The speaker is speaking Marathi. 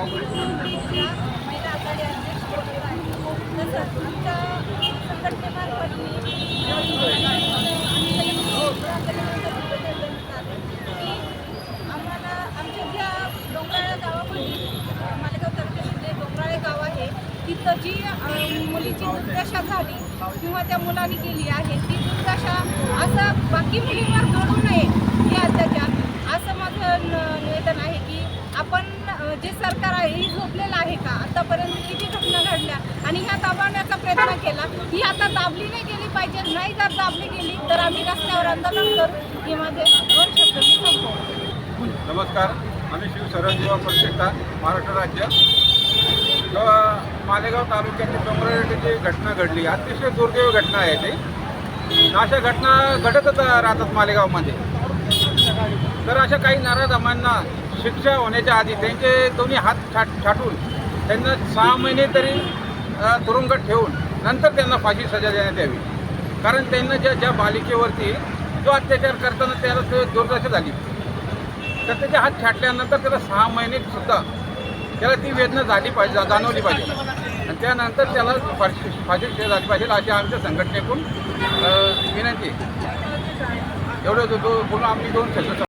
महिला आघाडी अध्यक्ष पद आहे तसंच आमच्या संघटनेमार्फत की आम्हाला आमच्या ज्या डोंगराळ्या गावामध्ये मालेगाव तालुक्यातील जे डोंगराळे गाव आहे तिथं जी मुलीची दुर्दशा झाली किंवा त्या मुलाने केली आहे ती दुर्दशा असं बाकी मुलींवर घडू नये हे अत्याचार असं माझं न- निवेदन आहे की आपण अं, जे सरकार आहे ही झोपलेलं आहे का? आतापर्यंत किती घटना घडल्या? आणि ह्या दाबवण्याचा प्रयत्न केला. ही आता दाबली नाही गेली पाहिजे. नाही जर दाबली गेली तर आम्ही रस्त्यावर आंदोलन करू हे माझे दोन शब्द नमस्कार. आम्ही शिव सरळ युवा परिषदा महाराष्ट्र राज्य. मालेगाव तालुक्यातील डोंगराची जी घटना घडली अतिशय दुर्दैव घटना आहे ती. अशा घटना घडतच राहतात मालेगावमध्ये. तर अशा काही नाराजमांना शिक्षा होण्याच्या आधी त्यांचे दोन्ही हात छाट छाटून त्यांना सहा महिने तरी तुरुंगात ठेवून नंतर त्यांना फाशी सजा देण्यात यावी. कारण त्यांना ज्या ज्या बालिकेवरती जो अत्याचार करताना त्याला ते दुर्दशा झाली. तर त्याचे हात छाटल्यानंतर त्याला सहा महिने सुद्धा त्याला ती वेदना झाली पाहिजे जाणवली पाहिजे. आणि त्यानंतर त्याला फाशी फाशी झाली पाहिजे अशी आमच्या संघटनेकडून विनंती एवढं जो- बोलून आम्ही दोन शब्द